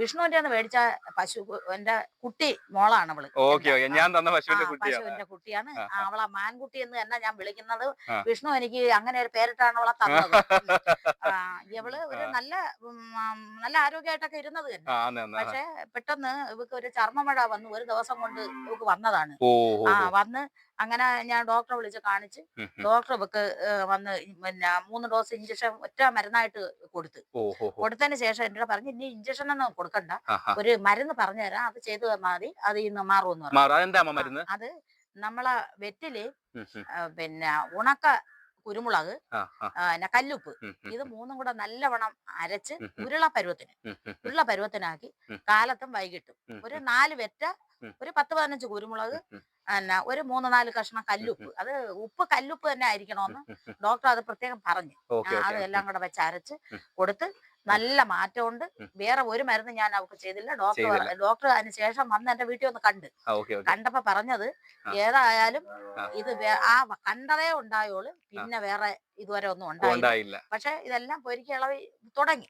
വിഷ്ണുവിന്റെ ഒന്ന് മേടിച്ച പശു എന്റെ കുട്ടി മോളാണ് അവൾ. ഞാൻ തന്ന പശുവിന്റെ കുട്ടിയാണ്. അവളെ മാൻകുട്ടി എന്ന് തന്നെ ഞാൻ വിളിക്കുന്നത്. വിഷ്ണു എനിക്ക് അങ്ങനെ ഒരു പേരിട്ടാണ് അവളെ തന്നത്. ഇവൾ ഒരു നല്ല നല്ല ആരോഗ്യമായിട്ടൊക്കെ ഇരുന്നത് തന്നെ. പക്ഷെ പെട്ടെന്ന് ഇവക്ക് ഒരു ചർമ്മമഴ വന്നു ഒരു ദിവസം കൊണ്ട് ഇവക്ക് വന്നതാണ്. ആ. വന്ന് അങ്ങനെ ഞാൻ ഡോക്ടറെ വിളിച്ച് കാണിച്ച്. ഡോക്ടർ ഇവക്ക് വന്ന് പിന്നെ മൂന്ന് ഡോസ് ഇഞ്ചക്ഷൻ ഒറ്റ മരുന്നായിട്ട് കൊടുത്ത്. കൊടുത്തതിന് ശേഷം എന്നോട് പറഞ്ഞു ഇനി ഇഞ്ചക്ഷൻ ഒന്നും കൊടുക്കണ്ട. ഒരു മരുന്ന് പറഞ്ഞു തരാം. അത് ചെയ്തു തന്നാൽ മതി. അത് ഇന്ന് മാറുമെന്ന് പറഞ്ഞു. അത് നമ്മളെ വെറ്റിൽ പിന്നെ ഉണക്ക കുരുമുളക് പിന്നെ കല്ലുപ്പ്. ഇത് മൂന്നും കൂടെ നല്ലവണ്ണം അരച്ച്. ഉരുള പരുവത്തിന്. ഉരുള പരുവത്തിനാക്കി കാലത്തും വൈകിട്ടും. ഒരു നാല് വെറ്റ ഒരു പത്ത് പതിനഞ്ച് കുരുമുളക്. പിന്നെ ഒരു മൂന്ന് നാല് കഷ്ണം കല്ലുപ്പ്. അത് ഉപ്പ് കല്ലുപ്പ് തന്നെ ആയിരിക്കണമെന്ന്. ഡോക്ടർ അത് പ്രത്യേകം പറഞ്ഞു. അത് എല്ലാം കൂടെ വെച്ച് അരച്ച്. കൊടുത്ത് നല്ല മാറ്റമുണ്ട്. വേറെ ഒരു മരുന്ന് ഞാൻ അവർക്ക് ചെയ്തില്ല. ഡോക്ടർ. ഡോക്ടർ അതിന് ശേഷം വന്ന് എന്റെ വീട്ടിൽ ഒന്ന് കണ്ട്. കണ്ടപ്പോ പറഞ്ഞത്. ഏതായാലും. ഇത് ആ കണ്ടതേ ഉണ്ടായോൾ പിന്നെ വേറെ ഇതുവരെ ഒന്നും ഉണ്ടായില്ല. പക്ഷെ ഇതെല്ലാം പൊരിക്ക ഇളവി തുടങ്ങി.